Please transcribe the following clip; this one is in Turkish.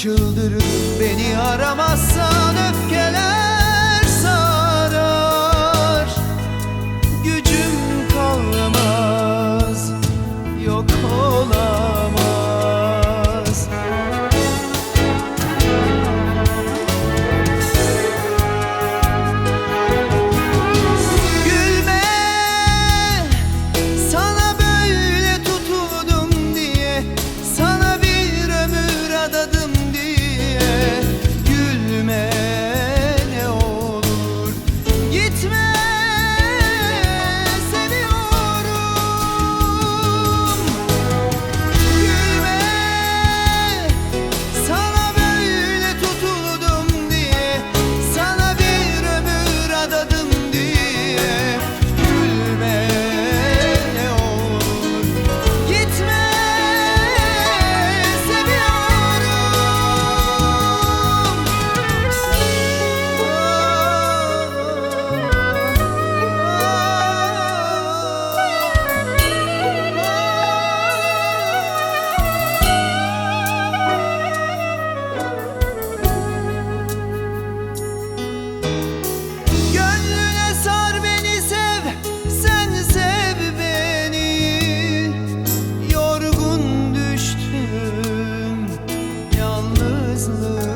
çıldırır Beni aramazsan this.